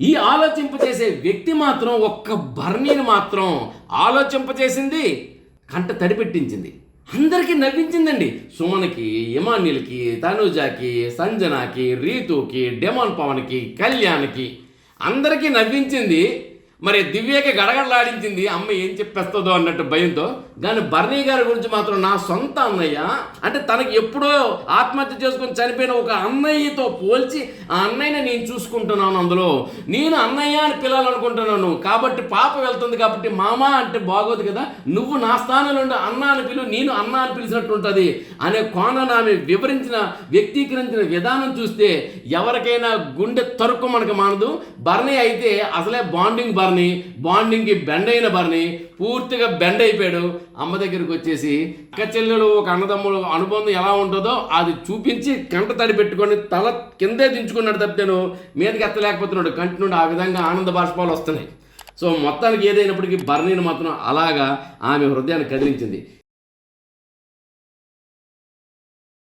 ఈ ఆలోచింపచేసే వ్యక్తి మాత్రం ఒక్క భరణిని మాత్రం ఆలోచింపచేసింది కంట తడిపెట్టించింది. అందరికీ నవ్వించిందండి. సుమన్కి ఇమాన్యులకి తనుజాకి సంజనాకి రీతుకి డెమాన్ పవన్కి కళ్యాణ్కి అందరికీ నవ్వించింది మరి దివ్యకి గడగడలాడించింది అమ్మ ఏం చెప్పేస్తుందో అన్నట్టు భయంతో. కానీ బర్నీ గారి గురించి మాత్రం నా సొంత అన్నయ్య. అంటే తనకి ఎప్పుడో ఆత్మహత్య చేసుకొని చనిపోయిన ఒక అన్నయ్యతో పోల్చి ఆ అన్నయ్యని నేను చూసుకుంటున్నాను అందులో. నేను అన్నయ్య అని పిల్లలనుకుంటున్నాను కాబట్టి పాప వెళ్తుంది కాబట్టి మామ అంటే బాగోదు కదా. నువ్వు నా స్థానంలో ఉండి అన్న అని పిలు నేను అన్న అని పిలిచినట్టు ఉంటుంది. అనే కోణాన్ని ఆమె వివరించిన వ్యక్తీకరించిన విధానం చూస్తే ఎవరికైనా గుండె తరుకు మనకు మానదు. బర్నీ అయితే అసలే బాండింగ్ బర్నీ బాండింగ్కి బెండ్ అయిన బర్నీ పూర్తిగా బెండ్ అయిపోయాడు. అమ్మ దగ్గరికి వచ్చేసి అక్క చెల్లెలు ఒక అన్నదమ్ముడు అనుబంధం ఎలా ఉంటుందో అది చూపించి కంట తడి పెట్టుకొని తల కిందే దించుకున్నాడు తప్పితేను మీదకి ఎత్తలేకపోతున్నాడు. కంటి నుండి ఆ విధంగా ఆనంద బాష్పాలు వస్తున్నాయి. సో మొత్తానికి ఏదైనప్పటికీ బర్నీని మాత్రం అలాగా ఆమె హృదయాన్ని కదిలించింది.